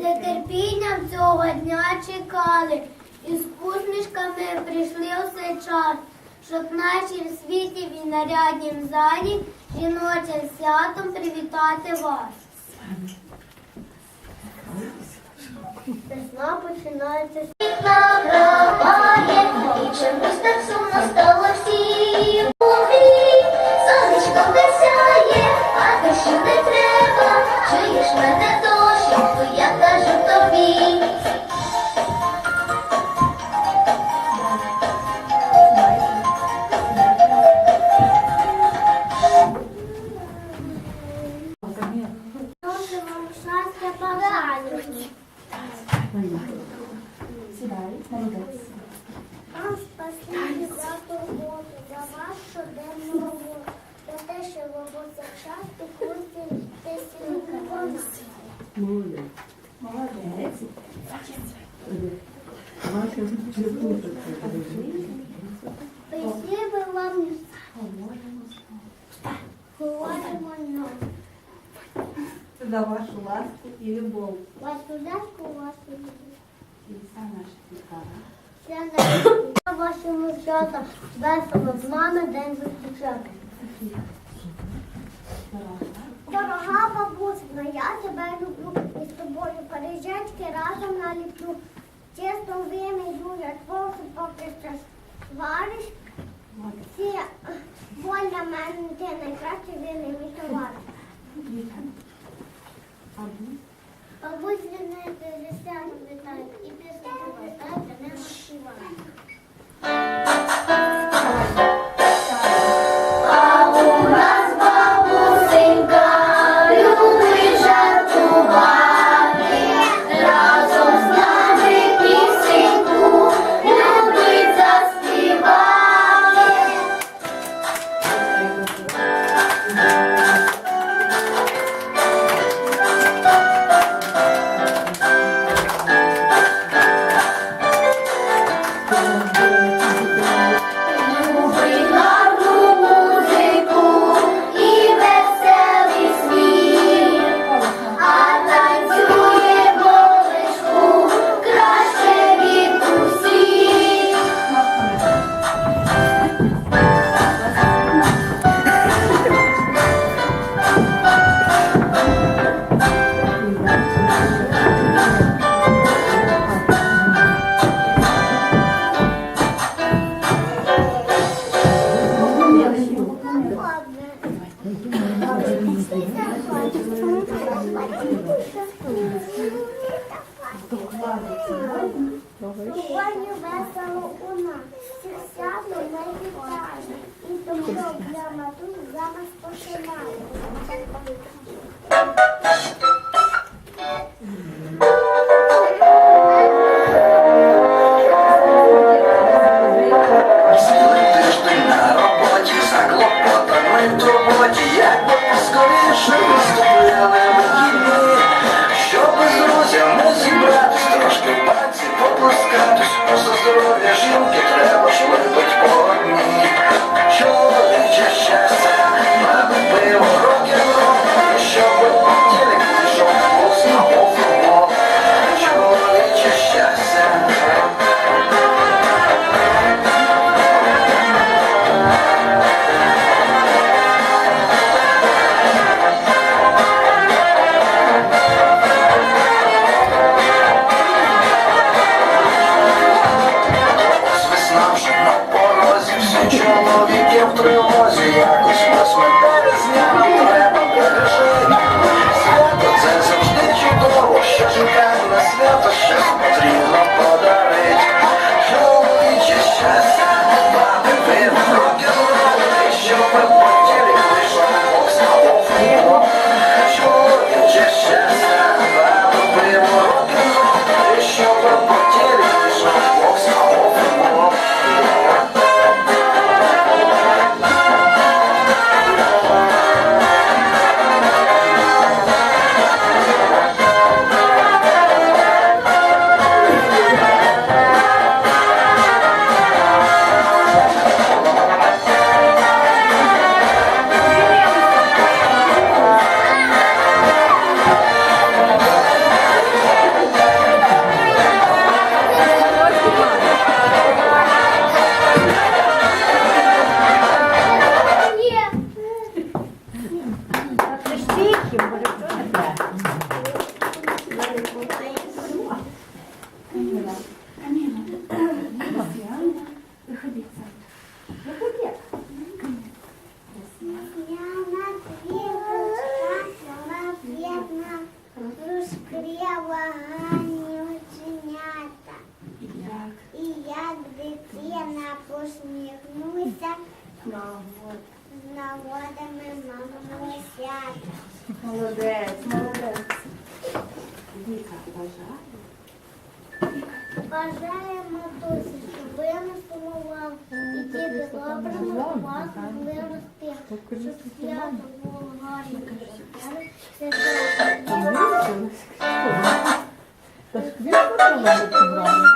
Нетерпінням цього дня чекали, і з усмішками прийшли у цей час, щоб наші в світі в наряднім залі жіночим святом привітати вас. Весна починається Світла граває, і чомусь так сумно стало всім. Молодець. Молодець. Ваша Спасибо вам, говоримо нам. за вашу ласку і любов. Вашу ласку, вашу любов. І вся наша цікава. Це на вашому свято весело з нами день зустрічати. Дорога бабусина, я тебе люблю і з тобою переїжджачки разом наліплю. Чисто вимію, я твою поки що свариш. Всі е, воля мене ти найкраще вини мій Сьогодні весело у нас, всіх свято ми вітаємо, і тому для тут зараз починаємо. Пальці поплескатись, за здоров'я жінки треба ж випить по одній. Чоловіче щастя, добрими вас вирости, щоб свято було гарне. Та ж квітку треба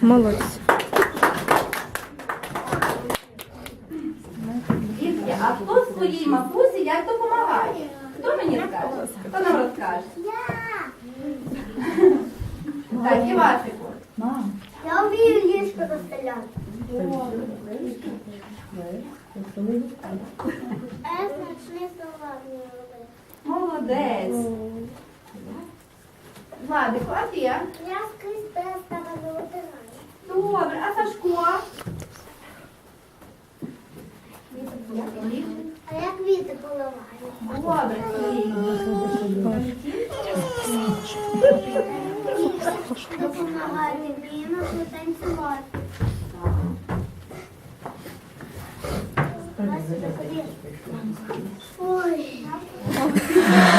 Молодці. Владику, а ти? Я скрізь переставила утираю. Добре, а Сашко? А як віти поливаю. Добре. Допомагати війну танцювати. Ой.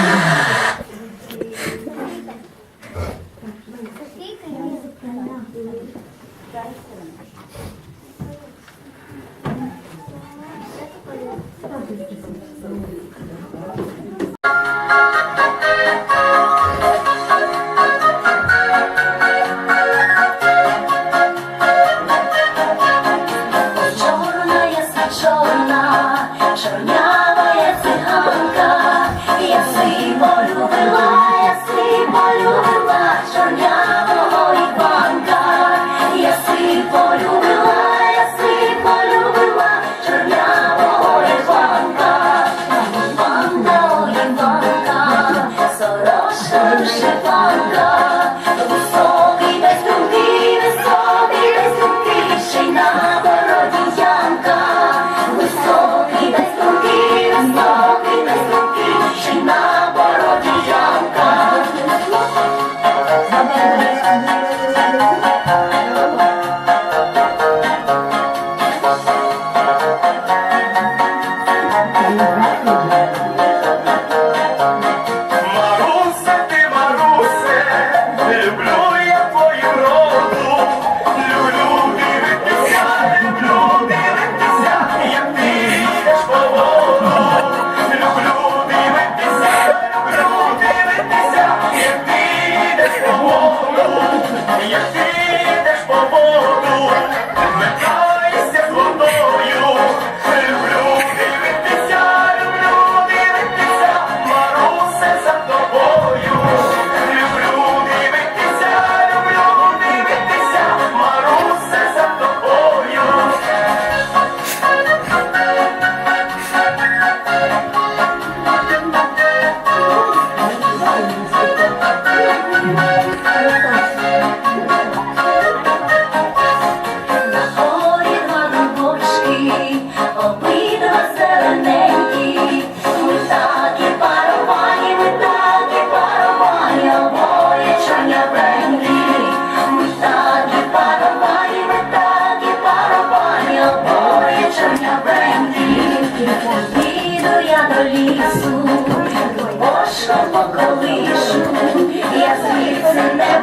I know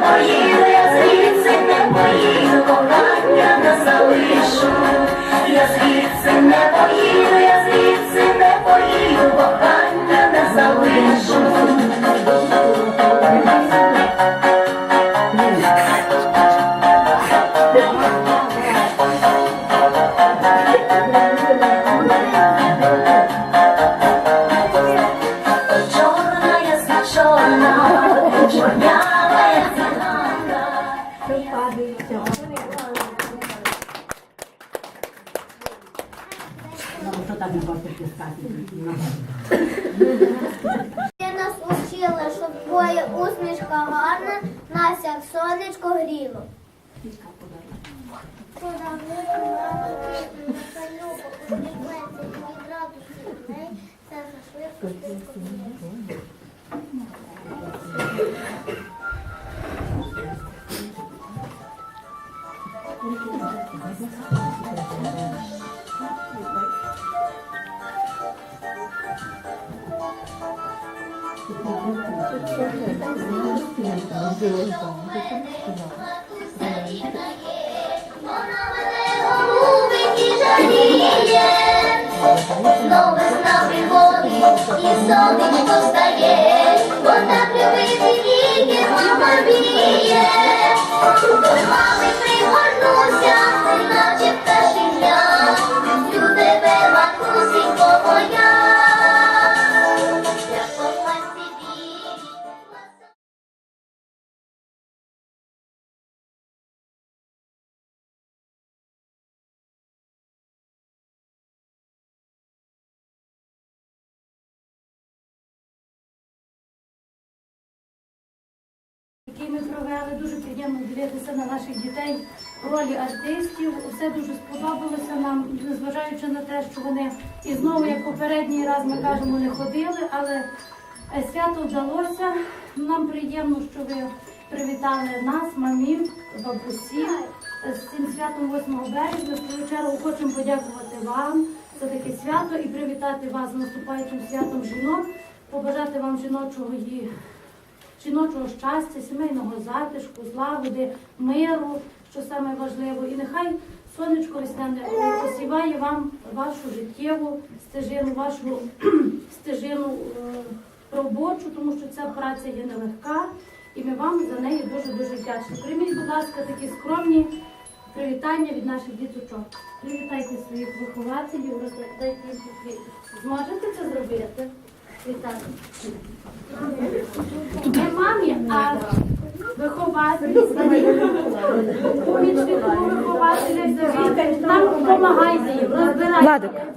поїду, я звідси не поїду, кохання не залишу. Я звідси не поїду, я звідси не поїду, кохання не залишу. Як сонечко гріло. Вона знов весна приходить і сонечко встає, бо любить і тільки мама віє. До пригорнуся, який ми провели. Дуже приємно дивитися на наших дітей в ролі артистів. Все дуже сподобалося нам, незважаючи на те, що вони і знову, як попередній раз, ми кажемо, не ходили, але е, свято вдалося. Нам приємно, що ви привітали нас, мамів, бабусі е, з цим святом 8 березня. В свою чергу хочемо подякувати вам за таке свято і привітати вас з наступаючим святом жінок, побажати вам жіночого її жіночого щастя, сімейного затишку, злагоди, миру, що саме важливо. І нехай сонечко весняне посіває вам вашу життєву стежину, вашу стежину е, робочу, тому що ця праця є нелегка, і ми вам за неї дуже дуже вдячні. Прийміть, будь ласка, такі скромні привітання від наших діточок. Привітайте своїх вихователів, роздайте їм. Зможете це зробити? Вітаю. Не мамі, а вихователі. Помічнику вихователя. Нам допомагайте їм, розбирайте.